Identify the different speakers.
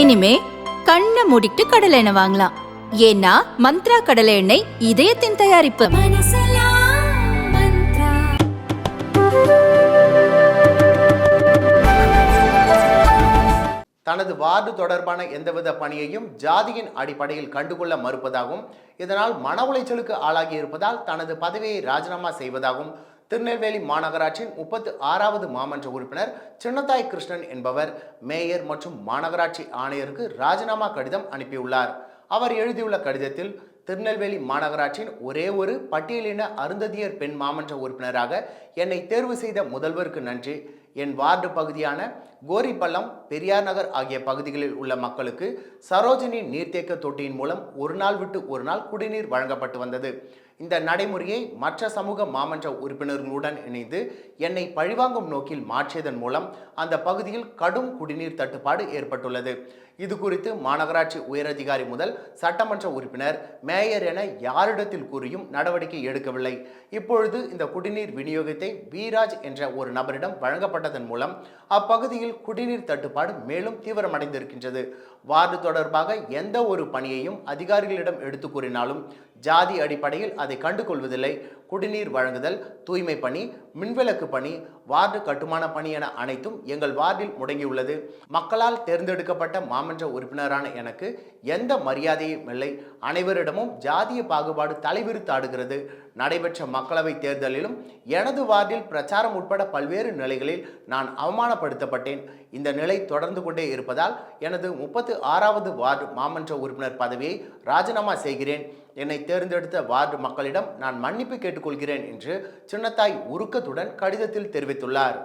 Speaker 1: இனிமே கண்ணை மூடிட்டு கடலை எண்ணெய் வாங்கலாம். ஏன்னா மந்த்ரா கடலை எண்ணெய் இதயத்தின் தயாரிப்பு.
Speaker 2: தனது வார்டு தொடர்பான எந்தவித பணியையும் ஜாதியின் அடிப்படையில் கண்டுகொள்ள மறுப்பதாகவும் இதனால் மன உளைச்சலுக்கு ஆளாகி இருப்பதால் தனது பதவியை ராஜினாமா செய்வதாகவும் திருநெல்வேலி மாநகராட்சியின் முப்பத்து ஆறாவது மாமன்ற உறுப்பினர் சின்னத்தாய் கிருஷ்ணன் என்பவர் மேயர் மற்றும் மாநகராட்சி ஆணையருக்கு ராஜினாமா கடிதம் அனுப்பியுள்ளார். அவர் எழுதியுள்ள கடிதத்தில் திருநெல்வேலி மாநகராட்சியின் ஒரே ஒரு பட்டியலின அருந்ததியர் பெண் மாமன்ற உறுப்பினராக என்னை தேர்வு செய்த முதல்வருக்கு நன்றி. என் வார்டு பகுதியான கோரிப்பள்ளம் பெரியார் நகர் ஆகிய பகுதிகளில் உள்ள மக்களுக்கு சரோஜினி நீர்த்தேக்க தொட்டியின் மூலம் ஒரு நாள் விட்டு ஒரு நாள் குடிநீர் வழங்கப்பட்டு வந்தது. இந்த நடைமுறையை மற்ற சமூக மாமன்ற உறுப்பினர்களுடன் இணைந்து என்னை பழிவாங்கும் நோக்கில் மாற்றியதன் மூலம் அந்த பகுதியில் கடும் குடிநீர் தட்டுப்பாடு ஏற்பட்டுள்ளது. இது குறித்து மாநகராட்சி உயரதிகாரி முதல் சட்டமன்ற உறுப்பினர் மேயர் என யாரிடத்தில் கூறியும் நடவடிக்கை எடுக்கவில்லை. இப்பொழுது இந்த குடிநீர் விநியோகத்தை வீராஜ் என்ற ஒரு நபரிடம் வழங்கப்பட்டதன் மூலம் அப்பகுதியில் குடிநீர் தட்டுப்பாடு மேலும் தீவிரமடைந்திருக்கின்றது. வார்டு தொடர்பாக எந்த ஒரு பணியையும் அதிகாரிகளிடம் எடுத்து கூறினாலும் ஜாதி அடிப்படையில் அதை கண்டுகொள்வதில்லை. குடிநீர் வழங்குதல் தூய்மை பணி மின்விளக்கு பணி வார்டு கட்டுமான பணி என அனைத்தும் எங்கள் வார்டில் முடங்கியுள்ளது. மக்களால் தேர்ந்தெடுக்கப்பட்ட மாமன்ற உறுப்பினரான எனக்கு எந்த மரியாதையும் இல்லை. அனைவரிடமும் ஜாதிய பாகுபாடு தலைவிரித்தாடுகிறது நடைபெற்ற மக்களவை தேர்தலிலும் எனது வார்டில் பிரச்சாரம் உட்பட பல்வேறு நிலைகளில் நான் அவமானப்படுத்தப்பட்டேன். இந்த நிலை தொடர்ந்து கொண்டே இருப்பதால் எனது முப்பத்து ஆறாவது வார்டு மாமன்ற உறுப்பினர் பதவியை ராஜினாமா செய்கிறேன். என்னை தேர்ந்தெடுத்த வார்டு மக்களிடம் நான் மன்னிப்பு கேட்டுக்கொள்கிறேன் என்று சின்னத்தாய் உருக்கத்துடன் கடிதத்தில் தெரிவித்துள்ளார்.